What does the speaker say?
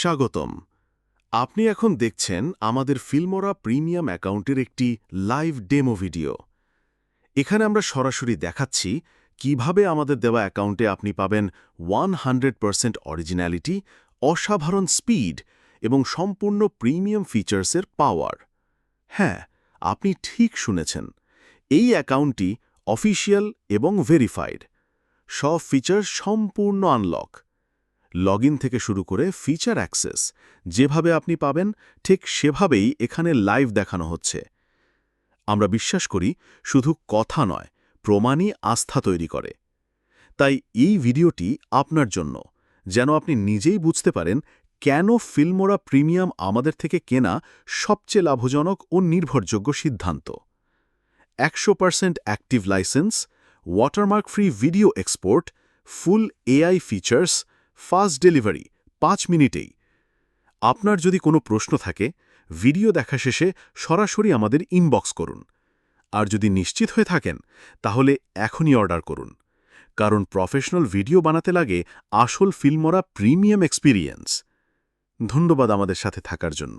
স্বাগতম। আপনি এখন দেখছেন আমাদের ফিল্মোরা প্রিমিয়াম অ্যাকাউন্টের একটি লাইভ ডেমো ভিডিও। এখানে আমরা সরাসরি দেখাচ্ছি কীভাবে আমাদের দেওয়া অ্যাকাউন্টে আপনি পাবেন ওয়ান হান্ড্রেড পারসেন্ট অরিজিন্যালিটি অসাধারণ স্পিড এবং সম্পূর্ণ প্রিমিয়াম ফিচার্সের পাওয়ার। হ্যাঁ আপনি ঠিক শুনেছেন, এই অ্যাকাউন্টটি অফিসিয়াল এবং ভেরিফাইড। সব ফিচার সম্পূর্ণ আনলক। লগ থেকে শুরু করে ফিচার অ্যাক্সেস, যেভাবে আপনি পাবেন, ঠিক সেভাবেই এখানে লাইভ দেখানো হচ্ছে। আমরা বিশ্বাস করি শুধু কথা নয়, প্রমাণই আস্থা তৈরি করে। তাই এই ভিডিওটি আপনার জন্য, যেন আপনি নিজেই বুঝতে পারেন কেন ফিল্মোরা প্রিমিয়াম আমাদের থেকে কেনা সবচেয়ে লাভজনক ও নির্ভরযোগ্য সিদ্ধান্ত। একশো percent active license, watermark free video export, full AI features fast delivery, পাঁচ মিনিটেই। আপনার যদি কোনো প্রশ্ন থাকে, ভিডিও দেখা শেষে সরাসরি আমাদের ইনবক্স করুন। আর যদি নিশ্চিত হয়ে থাকেন, তাহলে এখনই অর্ডার করুন। কারণ প্রফেশনাল ভিডিও বানাতে লাগে আসল ফিল্মরা প্রিমিয়াম এক্সপিরিয়েন্স। ধন্যবাদ আমাদের সাথে থাকার জন্য।